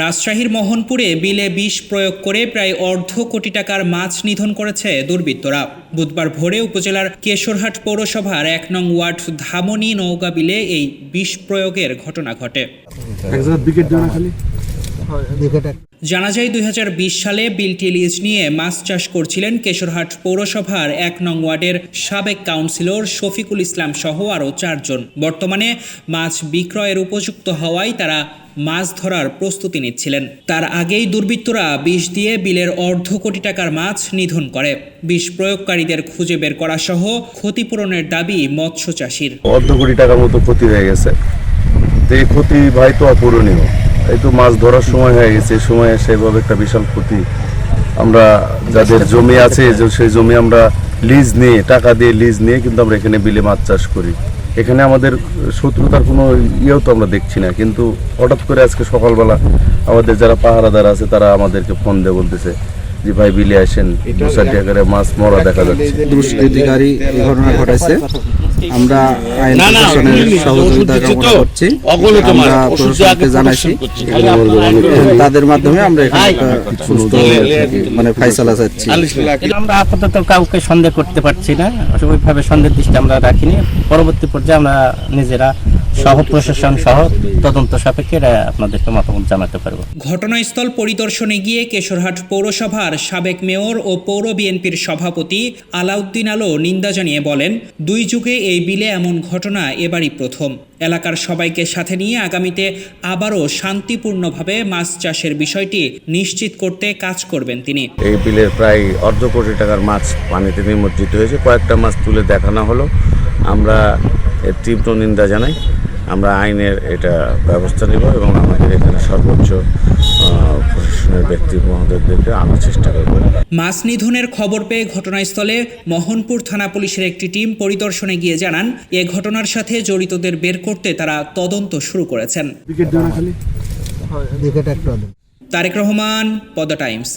রাজশাহীর মোহনপুরে বিলে বিষ প্রয়োগ করে প্রায় অর্ধ কোটি টাকার মাছ নিধন করেছে দুর্বৃত্তরা। বুধবার ভোরে উপজেলার কেশরহাট পৌরসভার এক নং ওয়ার্ড ধামনি নৌকা বিলে এই বিষ প্রয়োগের ঘটনা ঘটে। জানা যায় দুই হাজার বিশ সালে বিলটি লিজ নিয়ে মাছ চাষ করছিলেন কেশরহাট পৌরসভার এক নং ওয়ার্ডের সাবেক কাউন্সিলর শফিকুল ইসলাম সহ আরও চারজন। বর্তমানে মাছ বিক্রয়ের উপযুক্ত হওয়ায় তারা মাছ ধরার প্রস্তুতি নিচ্ছিলেন। তার আগেই দুর্বৃত্তরা বিষ দিয়ে বিলের অর্ধ কোটি টাকার মাছ নিধন করে। বিষ প্রয়োগকারীদের খুঁজে বের করা সহ ক্ষতিপূরণের দাবি মৎস্য চাষির অর্ধ কোটি টাকার মতো ক্ষতি হয়ে গেছে। এই ক্ষতি ভাই তো অপূরণীয়। এই তো মাছ ধরার সময় হয়ে গেছে সময় সেভাবে একটা বিশাল ক্ষতি। আমরা যাদের জমি আছে সেই জমি আমরা লিজ নিয়ে, টাকা দিয়ে লিজ নিয়ে কিন্তু আমরা এখানে বিলে মাছ চাষ করি। এখানে আমাদের শত্রুতার কোনো ইয়েও তো আমরা দেখছি না। কিন্তু হঠাৎ করে আজকে সকালবেলা আমাদের যারা পাহারাদার আছে তারা আমাদেরকে ফোন দিয়ে বলতেছে যে ভাই বিলে আসেন। মাছ মরা দেখা যাচ্ছে। দুষ্কৃতিকারী ঘটনা ঘটাইছে। আমরা আইন প্রশাসনের সহযোগিতা কামনা করছি। আমরা প্রশাসনকে জানাইছি তাদের মাধ্যমে আমরা এখানে সুস্থ মানে ফাইসালা চাচ্ছি। আমরা আপাতত কাউকে সন্দেহ করতে পারছি না। ওইভাবে সন্দেহ দৃষ্টি আমরা রাখিনি। পরবর্তী পর্যায়ে আমরা নিজেরা সহ প্রশাসন সহ তদন্ত সাপেক্ষে আপনাদেরকে মতামত জানাতে পারব। ঘটনাস্থল পরিদর্শনে গিয়ে কেশরহাট পৌরসভার সাবেক মেয়র ও পৌর বিএনপির সভাপতি আলাউদ্দিন আলো নিন্দা জানিয়ে বলেন দুই যুগে এই বিলে এমন ঘটনা এবারই প্রথম। এলাকার সবাইকে সাথে নিয়ে আগামীতে আবারও শান্তিপূর্ণভাবে মাছ চাষের বিষয়টি নিশ্চিত করতে কাজ করবেন তিনি। এই বিলের প্রায় অর্ধ কোটি টাকার মাছ পানিতে নিমজ্জিত হয়েছে। কয়েকটা মাছ তুলে দেখানো হলো। আমরা তীব্র নিন্দা জানাই। আমরা আইনের এটা ব্যবস্থা নেব এবং আমাদের এখানে সর্বোচ্চ আহ, প্রশাসনের ব্যক্তি মহোদয়দেরকে আনার চেষ্টা করব। মাছ নিধনের খবর পেয়ে ঘটনাস্থলে মোহনপুর থানা পুলিশের একটি টিম পরিদর্শনে গিয়ে জানান এ ঘটনার সাথে জড়িতদের বের করতে তারা তদন্ত শুরু করেছেন। তারেক রহমান পদ্মা টাইমস।